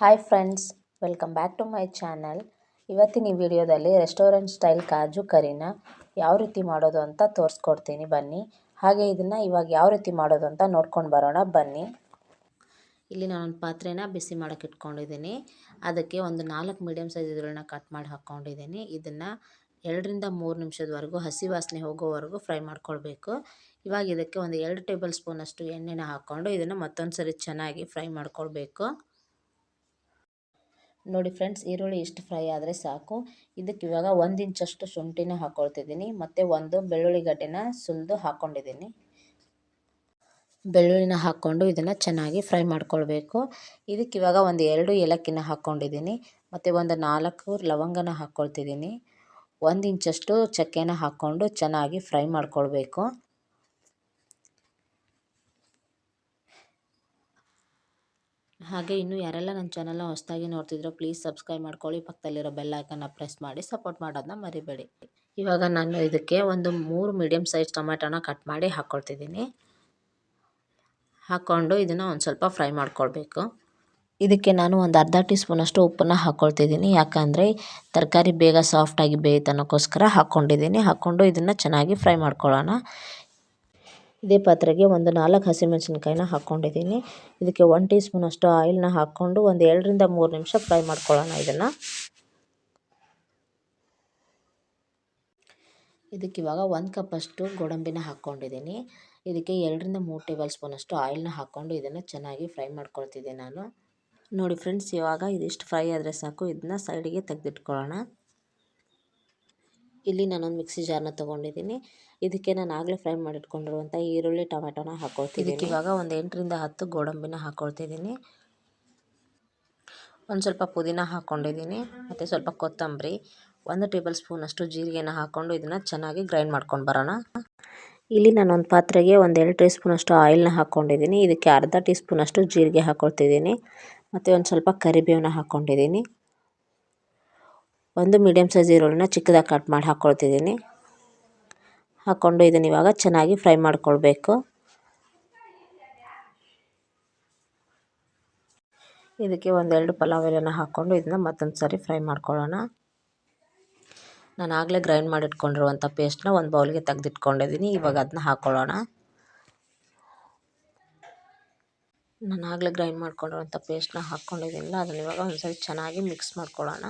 Hi friends welcome back to my channel ಇವತ್ತಿನ ಈ ವಿಡಿಯೋದಲ್ಲಿ ರೆಸ್ಟೋರೆಂಟ್ ಸ್ಟೈಲ್ ಕಾಜು ಕರಿನ ಯಾವ ರೀತಿ ಮಾಡೋದು ಅಂತ ತೋರಿಸ್ಕೊಡ್ತೀನಿ. ಬನ್ನಿ. ಹಾಗೆ ಇದನ್ನು ಇವಾಗ ಯಾವ ರೀತಿ ಮಾಡೋದು ಅಂತ ನೋಡ್ಕೊಂಡು ಬರೋಣ. ಬನ್ನಿ. ಇಲ್ಲಿ ನಾನೊಂದು ಪಾತ್ರೆನ ಬಿಸಿ ಮಾಡೋಕೆ ಇಟ್ಕೊಂಡಿದ್ದೀನಿ. ಅದಕ್ಕೆ ಒಂದು ನಾಲ್ಕು ಮೀಡಿಯಮ್ ಸೈಜ್ ಇದ್ರನ್ನ ಕಟ್ ಮಾಡಿ ಹಾಕ್ಕೊಂಡಿದ್ದೀನಿ ಇದನ್ನು ಎರಡರಿಂದ ಮೂರು ನಿಮಿಷದವರೆಗೂ ಹಸಿ ವಾಸನೆ ಹೋಗೋವರೆಗೂ ಫ್ರೈ ಮಾಡ್ಕೊಳ್ಬೇಕು. ಇವಾಗ ಇದಕ್ಕೆ ಒಂದು ಎರಡು ಟೇಬಲ್ ಸ್ಪೂನಷ್ಟು ಎಣ್ಣೆನ ಹಾಕ್ಕೊಂಡು ಇದನ್ನು ಮತ್ತೊಂದು ಸರಿ ಚೆನ್ನಾಗಿ ಫ್ರೈ ಮಾಡ್ಕೊಳ್ಬೇಕು. ನೋಡಿ ಫ್ರೆಂಡ್ಸ್, ಈರುಳ್ಳಿ ಇಷ್ಟು ಫ್ರೈ ಆದರೆ ಸಾಕು. ಇದಕ್ಕೆ ಇವಾಗ ಒಂದು ಇಂಚಷ್ಟು ಶುಂಠಿನ ಹಾಕ್ಕೊಳ್ತಿದ್ದೀನಿ ಮತ್ತು ಒಂದು ಬೆಳ್ಳುಳ್ಳಿ ಗಡ್ಡೆನ ಸುಲಿದು ಹಾಕ್ಕೊಂಡಿದ್ದೀನಿ ಬೆಳ್ಳುಳ್ಳಿನ ಹಾಕ್ಕೊಂಡು ಇದನ್ನು ಚೆನ್ನಾಗಿ ಫ್ರೈ ಮಾಡ್ಕೊಳ್ಬೇಕು. ಇದಕ್ಕೆ ಇವಾಗ ಒಂದು ಎರಡು ಏಲಕ್ಕಿನ ಹಾಕ್ಕೊಂಡಿದ್ದೀನಿ ಮತ್ತು ಒಂದು ನಾಲ್ಕು ಲವಂಗನ ಹಾಕ್ಕೊಳ್ತಿದ್ದೀನಿ ಒಂದು ಇಂಚಷ್ಟು ಚಕ್ಕೆನ ಹಾಕ್ಕೊಂಡು ಚೆನ್ನಾಗಿ ಫ್ರೈ ಮಾಡ್ಕೊಳ್ಬೇಕು. ಹಾಗೆ ಇನ್ನು ಯಾರೆಲ್ಲ ನನ್ನ ಚಾನಲ್ನ ಹೊಸದಾಗಿ ನೋಡ್ತಿದ್ರೋ ಪ್ಲೀಸ್ ಸಬ್ಸ್ಕ್ರೈಬ್ ಮಾಡ್ಕೊಳ್ಳಿ. ಪಕ್ಕದಲ್ಲಿರೋ ಬೆಲ್ ಐಕನ್ನ ಪ್ರೆಸ್ ಮಾಡಿ ಸಪೋರ್ಟ್ ಮಾಡೋದನ್ನ ಮರಿಬೇಡಿ. ಇವಾಗ ನಾನು ಇದಕ್ಕೆ ಒಂದು ಮೂರು ಮೀಡಿಯಮ್ ಸೈಜ್ ಟೊಮೆಟೊನ ಕಟ್ ಮಾಡಿ ಹಾಕ್ಕೊಳ್ತಿದ್ದೀನಿ ಹಾಕ್ಕೊಂಡು ಇದನ್ನು ಒಂದು ಸ್ವಲ್ಪ ಫ್ರೈ ಮಾಡ್ಕೊಳ್ಬೇಕು. ಇದಕ್ಕೆ ನಾನು ಒಂದು ಅರ್ಧ ಟೀ ಸ್ಪೂನಷ್ಟು ಉಪ್ಪನ್ನು ಹಾಕ್ಕೊಳ್ತಿದ್ದೀನಿ ಯಾಕಂದರೆ ತರಕಾರಿ ಬೇಗ ಸಾಫ್ಟಾಗಿ ಬೇಯುತ್ತೆ ಅನ್ನೋಕ್ಕೋಸ್ಕರ ಹಾಕ್ಕೊಂಡಿದ್ದೀನಿ ಹಾಕ್ಕೊಂಡು ಇದನ್ನು ಚೆನ್ನಾಗಿ ಫ್ರೈ ಮಾಡ್ಕೊಳ್ಳೋಣ. ಇದೇ ಪಾತ್ರೆಗೆ ಒಂದು ನಾಲ್ಕು ಹಸಿಮೆಣಸಿನ್ಕಾಯಿನ ಹಾಕ್ಕೊಂಡಿದ್ದೀನಿ. ಇದಕ್ಕೆ ಒನ್ ಟೀ ಸ್ಪೂನಷ್ಟು ಆಯಿಲ್ನ ಹಾಕ್ಕೊಂಡು ಒಂದು ಎರಡರಿಂದ ಮೂರು ನಿಮಿಷ ಫ್ರೈ ಮಾಡ್ಕೊಳ್ಳೋಣ ಇದನ್ನು. ಇದಕ್ಕೆ ಇವಾಗ ಒಂದು ಕಪ್ಪಷ್ಟು ಗೋಡಂಬಿನ ಹಾಕ್ಕೊಂಡಿದ್ದೀನಿ. ಇದಕ್ಕೆ ಎರಡರಿಂದ ಮೂರು ಟೇಬಲ್ ಸ್ಪೂನಷ್ಟು ಆಯಿಲ್ನ ಹಾಕ್ಕೊಂಡು ಇದನ್ನು ಚೆನ್ನಾಗಿ ಫ್ರೈ ಮಾಡ್ಕೊಳ್ತಿದ್ದೆ ನಾನು. ನೋಡಿ ಫ್ರೆಂಡ್ಸ್, ಇವಾಗ ಇದಿಷ್ಟು ಫ್ರೈ ಆದರೆ ಸಾಕು. ಇದನ್ನ ಸೈಡಿಗೆ ತೆಗೆದಿಟ್ಕೊಳ್ಳೋಣ. ಇಲ್ಲಿ ನಾನೊಂದು ಮಿಕ್ಸಿ ಜಾರ್ನ ತೊಗೊಂಡಿದ್ದೀನಿ. ಇದಕ್ಕೆ ನಾನು ಆಗಲೇ ಫ್ರೈ ಮಾಡಿಟ್ಕೊಂಡಿರುವಂಥ ಈರುಳ್ಳಿ ಟೊಮೆಟೊನ ಇದಕ್ಕೆ ಇವಾಗ ಒಂದು ಎಂಟರಿಂದ ಹತ್ತು ಗೋಡಂಬಿನ ಹಾಕ್ಕೊಳ್ತಿದ್ದೀನಿ ಒಂದು ಸ್ವಲ್ಪ ಪುದೀನ ಹಾಕ್ಕೊಂಡಿದ್ದೀನಿ ಮತ್ತು ಸ್ವಲ್ಪ ಕೊತ್ತಂಬರಿ ಒಂದು ಟೇಬಲ್ ಸ್ಪೂನಷ್ಟು ಜೀರಿಗೆನ ಹಾಕ್ಕೊಂಡು ಇದನ್ನು ಚೆನ್ನಾಗಿ ಗ್ರೈಂಡ್ ಮಾಡ್ಕೊಂಡು ಬರೋಣ. ಇಲ್ಲಿ ನಾನು ಒಂದು ಪಾತ್ರೆಗೆ ಒಂದು ಎರಡು ಟೀ ಸ್ಪೂನಷ್ಟು ಆಯಿಲ್ನ ಹಾಕ್ಕೊಂಡಿದ್ದೀನಿ ಇದಕ್ಕೆ ಅರ್ಧ ಟೀ ಸ್ಪೂನಷ್ಟು ಜೀರಿಗೆ ಹಾಕ್ಕೊಳ್ತಿದ್ದೀನಿ ಮತ್ತು ಒಂದು ಸ್ವಲ್ಪ ಕರಿಬೇವನ್ನ ಹಾಕ್ಕೊಂಡಿದ್ದೀನಿ ಒಂದು ಮೀಡಿಯಮ್ ಸೈಜ್ ಈರುಳ್ಳಿನ ಚಿಕ್ಕದಾಗಿ ಕಟ್ ಮಾಡಿ ಹಾಕ್ಕೊಳ್ತಿದ್ದೀನಿ ಹಾಕ್ಕೊಂಡು ಇದನ್ನು ಇವಾಗ ಚೆನ್ನಾಗಿ ಫ್ರೈ ಮಾಡಿಕೊಳ್ಬೇಕು. ಇದಕ್ಕೆ ಒಂದೆರಡು ಪಲಾವ್ ಎಲೆನ ಹಾಕ್ಕೊಂಡು ಇದನ್ನು ಮತ್ತೊಂದು ಸಾರಿ ಫ್ರೈ ಮಾಡ್ಕೊಳ್ಳೋಣ. ನಾನು ಆಗಲೇ ಗ್ರೈಂಡ್ ಮಾಡಿಟ್ಕೊಂಡಿರುವಂಥ ಪೇಸ್ಟ್ನ ಒಂದು ಬೌಲ್ಗೆ ತೆಗೆದಿಟ್ಕೊಂಡಿದ್ದೀನಿ. ಇವಾಗ ಅದನ್ನ ಹಾಕ್ಕೊಳ್ಳೋಣ ನಾನು ಆಗಲೇ ಗ್ರೈಂಡ್ ಮಾಡ್ಕೊಂಡಿರುವಂಥ ಪೇಸ್ಟ್ನ ಹಾಕ್ಕೊಂಡಿದ್ದೀನಲ್ಲ ಅದನ್ನ ಇವಾಗ ಒಂದ್ಸರಿ ಚೆನ್ನಾಗಿ ಮಿಕ್ಸ್ ಮಾಡ್ಕೊಳ್ಳೋಣ.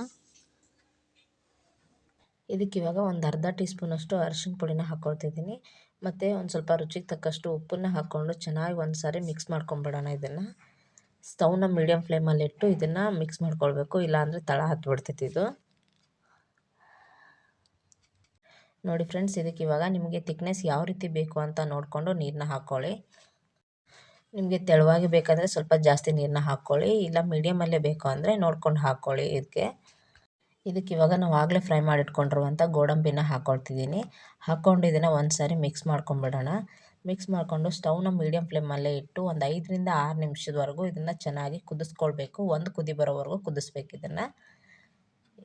ಇದಕ್ಕೆ ಇವಾಗ ಒಂದು ಅರ್ಧ ಟೀ ಸ್ಪೂನಷ್ಟು ಅರಿಶಿನ ಪುಡಿನ ಹಾಕ್ಕೊಳ್ತಿದ್ದೀನಿ ಮತ್ತು ಒಂದು ಸ್ವಲ್ಪ ರುಚಿಗೆ ತಕ್ಕಷ್ಟು ಉಪ್ಪನ್ನ ಹಾಕ್ಕೊಂಡು ಚೆನ್ನಾಗಿ ಒಂದು ಸಾರಿ ಮಿಕ್ಸ್ ಮಾಡ್ಕೊಂಬಿಡೋಣ ಇದನ್ನು. ಸ್ಟವ್ನ ಮೀಡಿಯಮ್ ಫ್ಲೇಮಲ್ಲಿಟ್ಟು ಇದನ್ನು ಮಿಕ್ಸ್ ಮಾಡ್ಕೊಳ್ಬೇಕು, ಇಲ್ಲಾಂದರೆ ತಳ ಹತ್ಬಿಡ್ತೈತಿ ಇದು. ನೋಡಿ ಫ್ರೆಂಡ್ಸ್, ಇದಕ್ಕೆ ಇವಾಗ ನಿಮಗೆ ತಿಕ್ನೆಸ್ ಯಾವ ರೀತಿ ಬೇಕು ಅಂತ ನೋಡಿಕೊಂಡು ನೀರನ್ನ ಹಾಕ್ಕೊಳ್ಳಿ ನಿಮಗೆ ತೆಳುವಾಗಿ ಬೇಕಂದರೆ ಸ್ವಲ್ಪ ಜಾಸ್ತಿ ನೀರನ್ನ ಹಾಕ್ಕೊಳ್ಳಿ ಇಲ್ಲ ಮೀಡಿಯಮಲ್ಲೇ ಬೇಕು ಅಂದರೆ ನೋಡ್ಕೊಂಡು ಹಾಕ್ಕೊಳ್ಳಿ ಇದಕ್ಕೆ. ಇದಕ್ಕೆ ಇವಾಗ ನಾವು ಆಗಲೇ ಫ್ರೈ ಮಾಡಿಟ್ಕೊಂಡಿರುವಂಥ ಗೋಡಂಬಿನ ಹಾಕ್ಕೊಳ್ತಿದ್ದೀನಿ ಹಾಕ್ಕೊಂಡು ಇದನ್ನು ಒಂದು ಸಾರಿ ಮಿಕ್ಸ್ ಮಾಡ್ಕೊಂಬಿಡೋಣ. ಮಿಕ್ಸ್ ಮಾಡಿಕೊಂಡು ಸ್ಟವ್ನ ಮೀಡಿಯಂ ಫ್ಲೇಮಲ್ಲೇ ಇಟ್ಟು ಒಂದು ಐದರಿಂದ ಆರು ನಿಮಿಷದವರೆಗೂ ಇದನ್ನು ಚೆನ್ನಾಗಿ ಕುದಿಸ್ಕೊಳ್ಬೇಕು. ಒಂದು ಕುದಿ ಬರೋವರೆಗೂ ಕುದಿಸ್ಬೇಕು ಇದನ್ನು.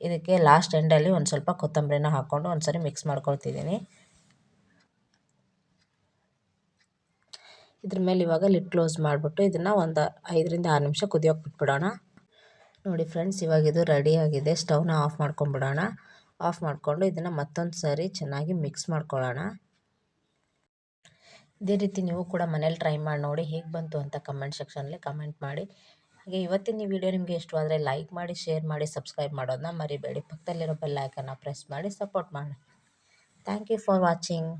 ಇದಕ್ಕೆ ಲಾಸ್ಟ್ ಎಂಡಲ್ಲಿ ಒಂದು ಸ್ವಲ್ಪ ಕೊತ್ತಂಬರಿನ ಹಾಕ್ಕೊಂಡು ಒಂದು ಸಾರಿ ಮಿಕ್ಸ್ ಮಾಡ್ಕೊಳ್ತಿದ್ದೀನಿ. ಇದ್ರ ಮೇಲೆ ಇವಾಗ ಲಿಡ್ ಕ್ಲೋಸ್ ಮಾಡಿಬಿಟ್ಟು ಇದನ್ನು ಒಂದು ಐದರಿಂದ ಆರು ನಿಮಿಷ ಕುದಿಯೋಕೆ ಬಿಟ್ಬಿಡೋಣ. ನೋಡಿ ಫ್ರೆಂಡ್ಸ್, ಇವಾಗ ಇದು ರೆಡಿ ಆಗಿದೆ. ಸ್ಟವ್ನ ಆಫ್ ಮಾಡ್ಕೊಂಬಿಡೋಣ ಆಫ್ ಮಾಡಿಕೊಂಡು ಇದನ್ನು ಮತ್ತೊಂದು ಸಾರಿ ಚೆನ್ನಾಗಿ ಮಿಕ್ಸ್ ಮಾಡ್ಕೊಳ್ಳೋಣ. ಇದೇ ರೀತಿ ನೀವು ಕೂಡ ಮನೇಲಿ ಟ್ರೈ ಮಾಡಿ ನೋಡಿ ಹೇಗೆ ಬಂತು ಅಂತ ಕಮೆಂಟ್ ಸೆಕ್ಷನಲ್ಲಿ ಕಮೆಂಟ್ ಮಾಡಿ. ಹಾಗೆ ಇವತ್ತಿನ ಈ ವಿಡಿಯೋ ನಿಮಗೆ ಇಷ್ಟವಾದರೆ ಲೈಕ್ ಮಾಡಿ, ಶೇರ್ ಮಾಡಿ, ಸಬ್ಸ್ಕ್ರೈಬ್ ಮಾಡೋದನ್ನ ಮರಿಬೇಡಿ. ಪಕ್ಕದಲ್ಲಿರೋ ಬೆಲ್ ಪ್ರೆಸ್ ಮಾಡಿ, ಸಪೋರ್ಟ್ ಮಾಡಿ. Thank you for watching.